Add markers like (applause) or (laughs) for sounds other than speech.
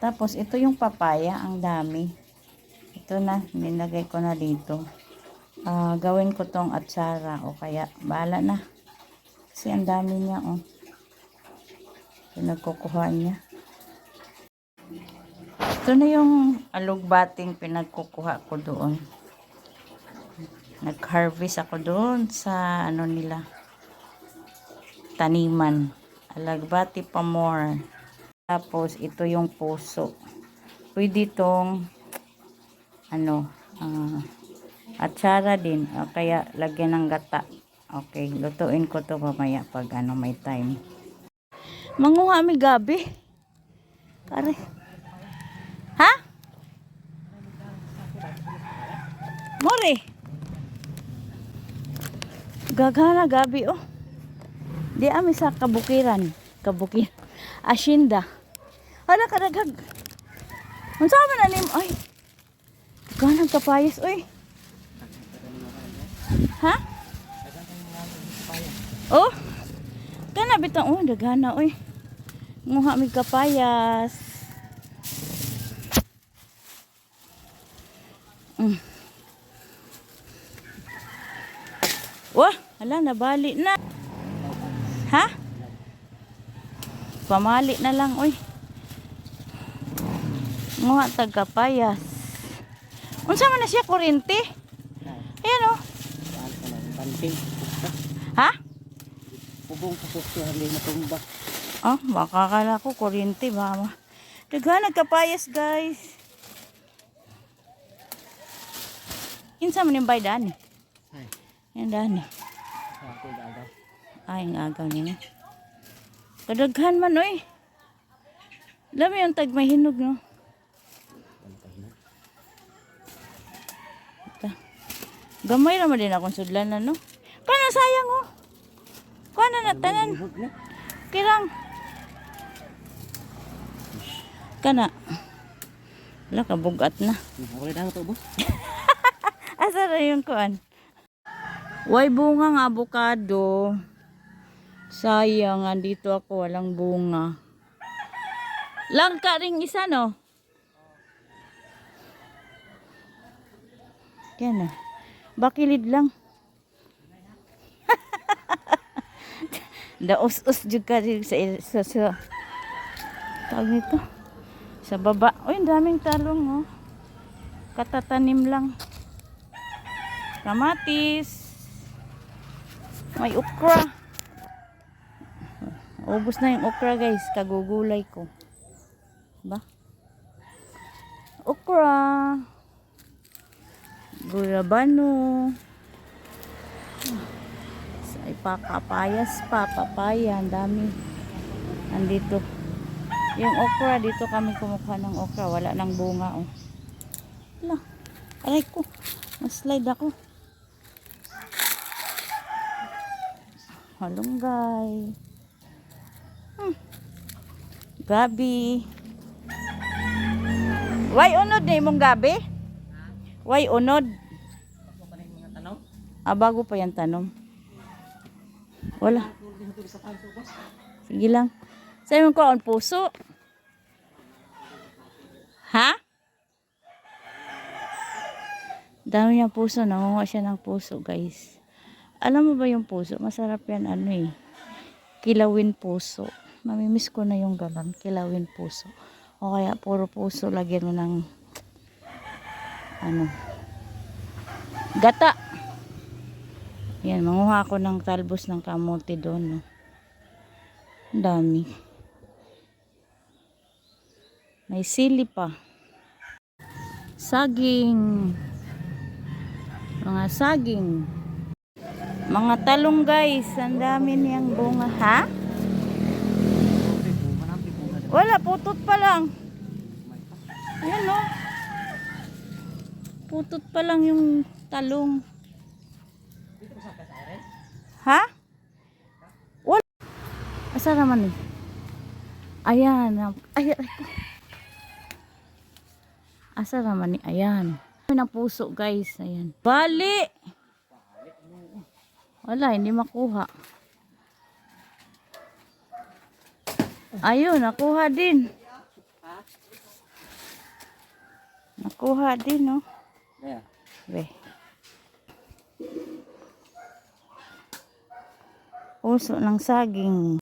Tapos, ito yung papaya. Ang dami. Ito na. Nilagay ko na dito. Ah, gawin ko tong atsara. O kaya, bahala na. Kasi ang dami niya, oh. Pinagkukuha niya. Ito na yung alugbating pinagkukuha ko doon. Nag-harvest ako doon sa ano nila. Taniman. Alagbati pa more. Tapos ito yung puso. Pwede itong ano, ah, atsara din. O kaya lagyan ng gata. Okay, lutuin ko to mamaya pag ano may time. Manguha mi gabi. Pare. Ha? More. Gagana gabi oh. Di ami sa kabukiran. Kabukir. Asyenda. Hala kadagag. Unsa man na nim ay. Gagana kapayas oy. Ha? Oh. Kana bitang oh dagana oy. Nguha mi kapayas. Mm. Wah, hala nabali na. Ha? Pamali na lang, oy. Nguha tag kapayas. Unsa man na siya kurente? Ayan oh. Panting. (laughs) Ha? Pubong sa susto, hindi matumba. Oh, baka kala ko kurente ba? ma- Daghan kapayas, guys. Kinsa man yung baydan eh. Ay, Yan dani. Ay, ang agaw niya. Kadaghan man, oy. Lami yung tag may hinog, no? Gamay naman din akong sudlan na, no? Kana sayang, oh. Kana na, tanan. Kirang. Kana. Wala, kabugat na. Wala na ito, boss. (laughs) Asa na yung kuan? Way bunga ng avocado. Sayang, andito ako, walang bunga. Langka ring isa, no? Yan na. Bakilid lang. (laughs) Daos-us jud ka sa, sa, sa tawag nito. Sa baba. Uy, daming talong, oh. Katatanim lang. Kamatis. May okra. Ubus na yung okra guys. Kagugulay ko. Ba? Okra. Gulabano. Sa ipakapayas pa. Papaya. Ang dami. Andito. Yung okra. Dito kami kumukuha ng okra. Wala nang bunga. Oh. Wala. Aray ko. Mas-slide ako. Halunggay. Hmm. Gabi. Why unod na imong gabi? Why unod? Ah, bago pa yan tanom. Wala. Sige lang. Sa imong ko ang puso. Ha? Dami niyang puso. Nangunga siya ng puso, guys. Alam mo ba yung puso? Masarap yan, ano eh. Kilawin puso. Mamimiss ko na yung galon. Kilawin puso. O kaya puro puso. Lagyan mo ng ano gata. Yan, manguha ako ng talbos ng kamote doon. No? Dami. May sili pa. Saging. Mga saging. Mga talong guys. Ang dami niyang bunga. Ha? Wala, putot pa lang. Ayan no. Putot pa lang yung talong. Ha? Wala. Asa naman eh? Ayan. Ay, ay. Asa naman eh? Ayan. Ay, ng puso guys. Ayan. Bali! Wala, hindi makuha. Ayun, nakuha din. Nakuha din, no? Yeah. Be. Puso ng saging.